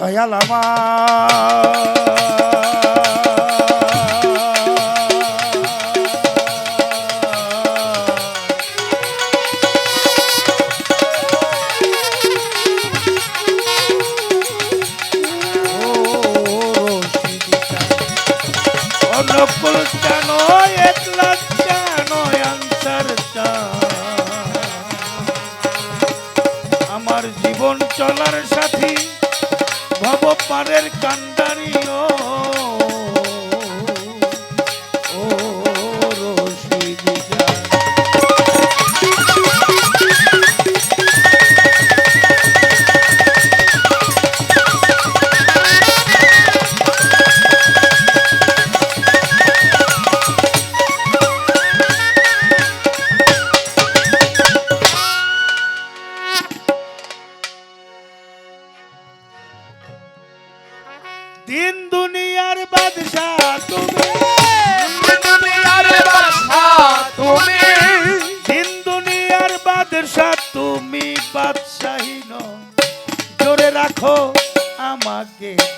দয়াল অনুকূল জানো একলা জানো আনসার পারের কান্ডারি।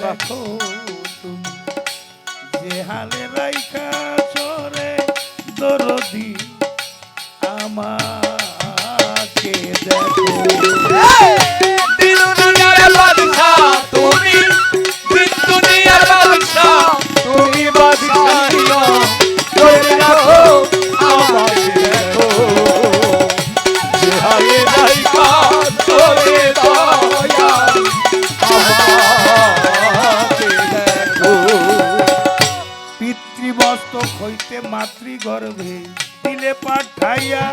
দেখো তুমি। যে হালে রাইখা চরে দরদি আমাকে দেখো। হইতে মাতৃগর্ভে দিলে পাঠাইয়া,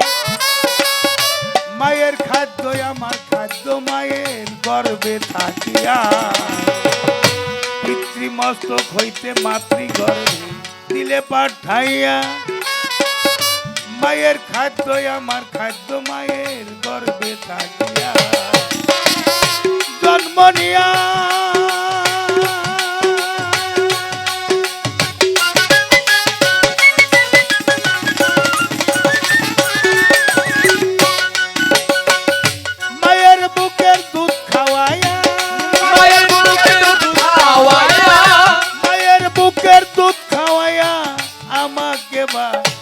মায়ের খাদ্য আমার খাদ্য, মায়ের গর্ভে থাকিয়া। পিতৃমস্তক হইতে মাতৃগর্ভে দিলে পাঠাইয়া, মায়ের খাদ্য আমার খাদ্য, মায়ের গর্ভে থাকিয়া। জন্ম নিয়া আমাকে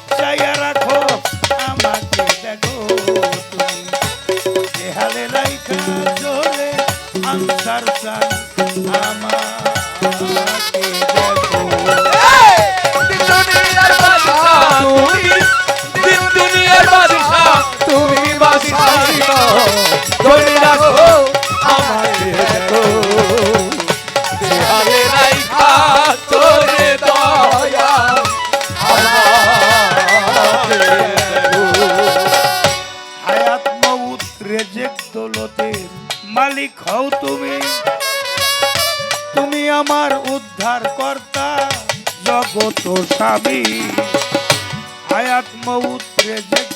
মালিক হও তুমি। তুমি আমার উদ্ধার কর্তা জগত স্বামী। হায়াত মউত রেজেক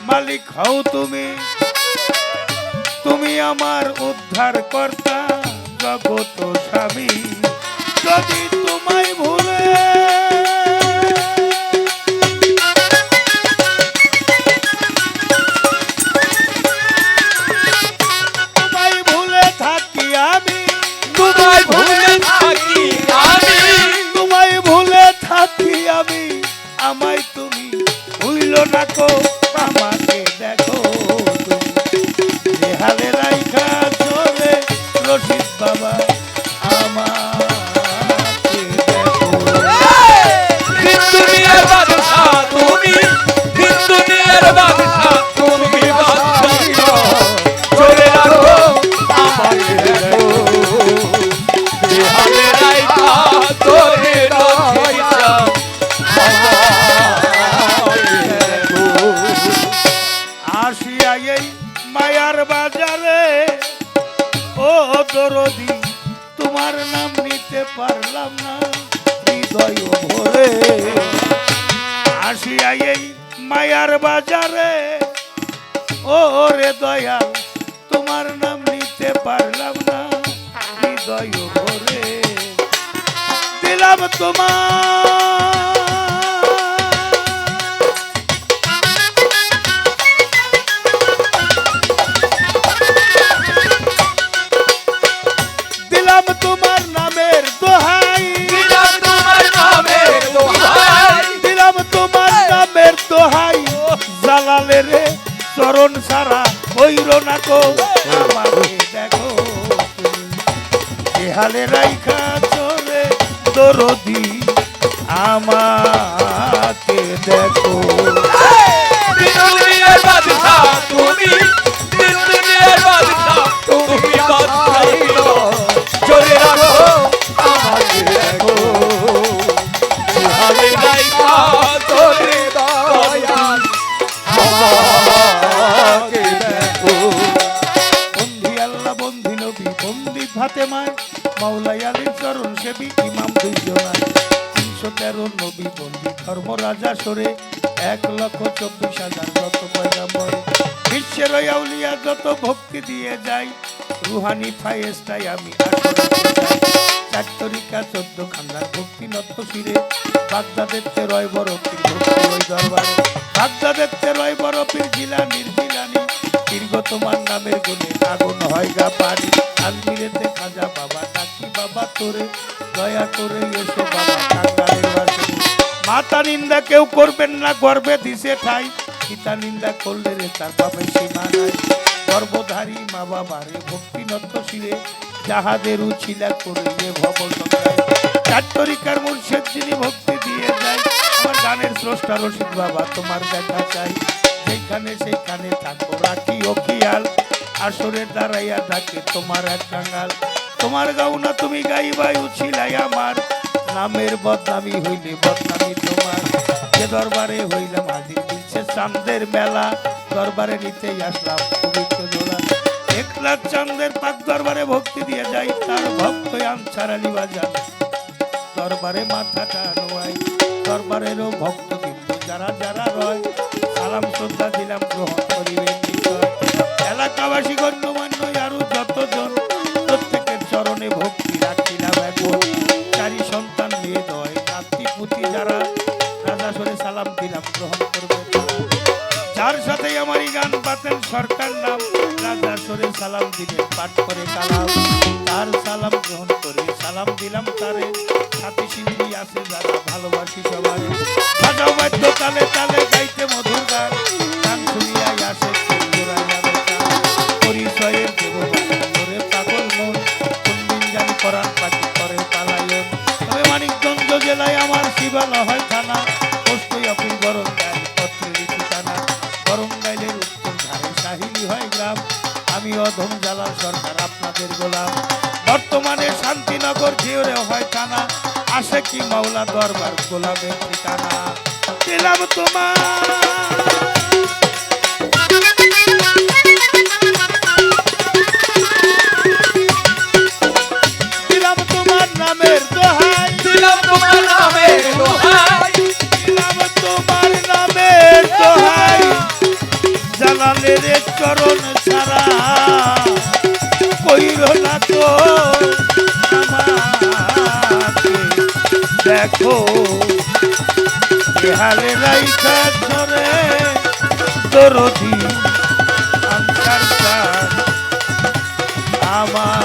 মালিক হও তুমি। তুমি আমার উদ্ধার কর্তা জগত স্বামী। যদি তোমায় ভুলে ভুলে থাকি আমি। আমায় তুমি ভুললো না হৃদয় ভরে। আসিয়া এই মায়ার বাজারে ও রে দয়াল, তোমার নাম নিতে পারলাম না, হৃদয় ভরে। দিলাম তোমার জালালে রে, চরণ সারা হইল না কো আমাকে দেখো এহালে রাইখা চলে দরদি, আমাকে দেখো। বন্দি ফাতেমায় মাওলাই আলীর চরণ সেবী ইমাম দুইজনায়। তিনশো তেরো নবী বন্দি ধর্ম রাজা সরে এক লক্ষ চব্বিশ হাজার যত পয়গাম্বর বিশ্বের আউলিয়া যত ভক্তি দিয়ে যায়, রুহানি ফায়েস্টাই আমি আসরে চাই। চার তরিকা চোদ্দ খান্দার ভক্তি নত ফিরে বাগদাদের তেরয় বড় পীর ভক্তি দরবারে। বাগদাদের তেরয় বড় পীর জিলানির জিলানি দীর্ঘ তোমার নামের গুণে আগুন হয় গা পানি। আজমিরেতে খাজা বাবা, ডাকি বাবা তোরে, দয়া করে এসো বাবা মাতা নিন্দা কেউ করবেন না গর্বে দিছে ঠাই। পিতা নিন্দা করলে রে তার বাবা সীমা নাই। গর্ভধারী মা বাবারে ভক্তি নত শিরে, যাহাদের উছিলা করে এ ভব সংগ্রায় চার মুর্শেদ যিনি ভক্তি দিয়ে যায়, আমার গানের স্রষ্টা রশিদ বাবা, তোমার দেখা চাই। যেখানে সেইখানে থাকো রাখি ও খেয়াল। আসরে দাঁড়াইয়া থাকে তোমার এক কাঙ্গাল তোমার গাউনা তুমি গাই গাইবাই উছিলাই আমার। নামের বদনামি হইলে বদনামি তোমার। যে দরবারে হইলাম হাজির দিচ্ছে চান্দের মেলা। দরবারে নিতেই আসলাম পবিত্র জোড়া এক লাখ চান্দের পাক দরবারে ভক্তি দিয়ে যাই, তার ভক্ত আনসার আলী বাজার দরবারে মাথাটা নোয়াই, দরবারেরও ভক্ত কিন্তু যারা যারা রয়। সালাম, শ্রদ্ধা দিলাম, গ্রহণ করিবেন। এলাকাবাসী গণ্যমান্য আরও যতজন, প্রত্যেকের চরণে ভক্তি রাখিলাম এখন চারি সন্তান নিয়ে দয় নাতি যারা, রাজা সরে সালাম দিলাম, গ্রহণ করবে যার সাথে আমার গান পাতেন সরকার নাম, রাজা সরে সালাম দিলে পাঠ করে কালাম। তার সালাম গ্রহণ করে সালাম দিলাম তারে। সাথী শিল্পী আছে যারা ভালোবাসি সবাই। বাজাও বাদ্য তালে তালে গাইতে মধুর গান। গান শুনিয়াই আসে আপনাদের গোলাম। বর্তমানে শান্তিনগর জিওরে হয় থানা আসে কি মাওলা দরবার গোলামের ঠিকানা? দিলাম তোমার দিলাম বলো না তো দেখো হালে রাইখা ছরে দরদি আমার